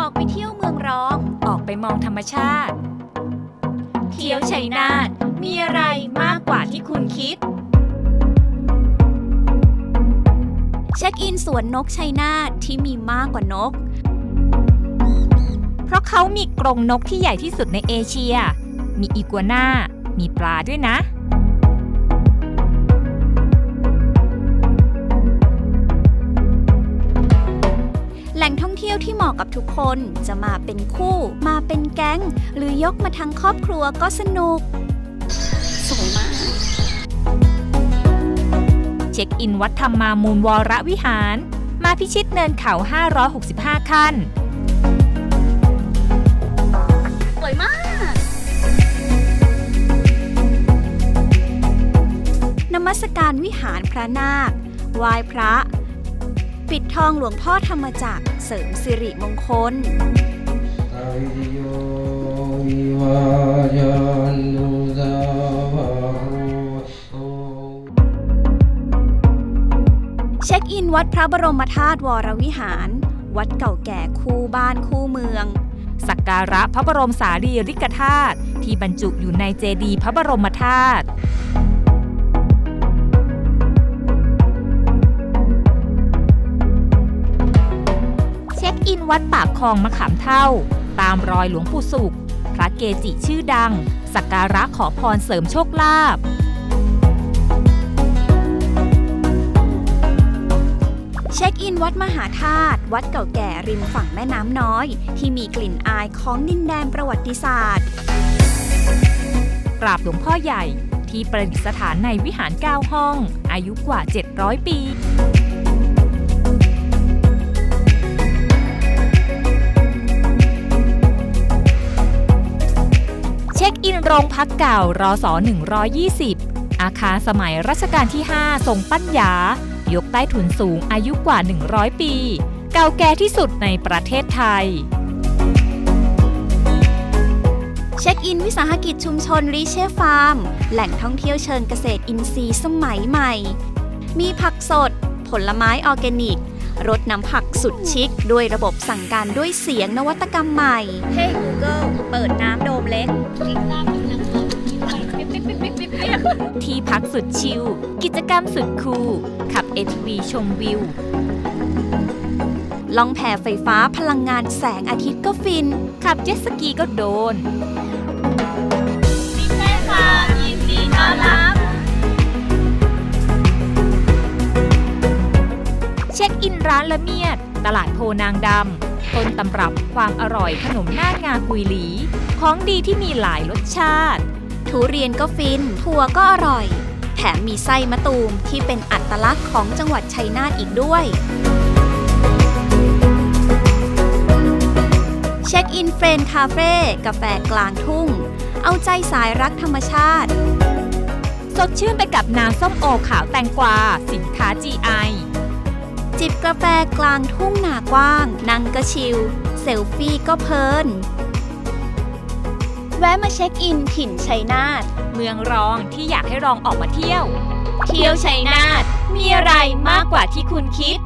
ออกไปเที่ยวเมืองรอง ออกไปมองธรรมชาติ เที่ยวชัยนาทมีอะไรมากกว่าที่คุณคิด เช็คอินสวนนกชัยนาทที่มีมากกว่านก เพราะเขามีกรงนกที่ใหญ่ที่สุดในเอเชีย มีอีกัวน่า มีปลาด้วยนะ แหล่งท่องเที่ยวที่เหมาะกับทุกคนจะมาเป็นคู่ มาเป็นแก๊ง หรือยกมาทั้งครอบครัวก็สนุก สวยมาก เช็คอินวัดธรรมามูลวรวิหาร มาพิชิตเนินเขา 565 ขั้น สวยมาก นมัสการวิหารพระนาคไหว้พระ ปิดทองหลวงพ่อธรรมจักรเสริมสิริมงคลเช็คอินวัดพระบรมธาตุวรวิหาร วัดเก่าแก่คู่บ้านคู่เมือง สักการะพระบรมสารีริกธาตุที่บรรจุอยู่ในเจดีย์พระบรมธาตุ อินวัดปากคลองมะขามเท่า ตามรอยหลวงปู่สุข พระเกจิชื่อดัง สักการะขอพรเสริมโชคลาภเช็คอินวัดมหาธาตุ วัดเก่าแก่ริมฝั่งแม่น้ำน้อย ที่มีกลิ่นอายของดินแดนประวัติศาสตร์ กราบหลวงพ่อใหญ่ที่ประดิษฐานในวิหาร 9 ห้อง อายุกว่า 700 ปี โรงพักเก่ารอสอ120 อาคารสมัยรัชกาลที่ 5 ทรงปัญญายกใต้ถุนสูงอายุกว่า 100 ปี เก่าแก่ที่สุดในประเทศไทย เช็คอินวิสาหกิจชุมชนรีเชฟฟาร์ม แหล่งท่องเที่ยวเชิงเกษตรอินทรีย์สมัยใหม่ มีผักสด ผลไม้ออร์แกนิกรดน้ำผักสุดชิค ด้วยระบบสั่งการด้วยเสียงนวัตกรรมใหม่ Hey Google เปิดน้ำโดมเล็ก ที่พักสุดชิล กิจกรรมสุดคูล ขับ ATV ชมวิว ล่องแพไฟฟ้าพลังงานแสงอาทิตย์ก็ฟิน ขับเจ็ตสกีก็โดนเช็คอินร้านละเมียด ตลาดโพนางดำต้นตำรับความอร่อยขนมหน้างากุยหลี ของดีที่มีหลายรสชาติ ทุเรียนก็ฟิน ถั่วก็อร่อย แถมมีไส้มะตูมที่เป็นอัตลักษณ์ของจังหวัดชัยนาทอีกด้วย เช็คอินเฟรนคาเฟ่กาแฟกลางทุ่ง เอาใจสายรักธรรมชาติ สดชื่นไปกับน้ำส้มโอขาวแตงกวา สินค้า GI จิบกาแฟกลางทุ่งนากว้าง นั่งก็ชิล เซลฟี่ก็เพลิน แวะมาเช็คอินถิ่นชัยนาทเมืองรองที่อยากให้รองออกมาเที่ยว เที่ยวชัยนาทมีอะไรมากกว่าที่คุณคิด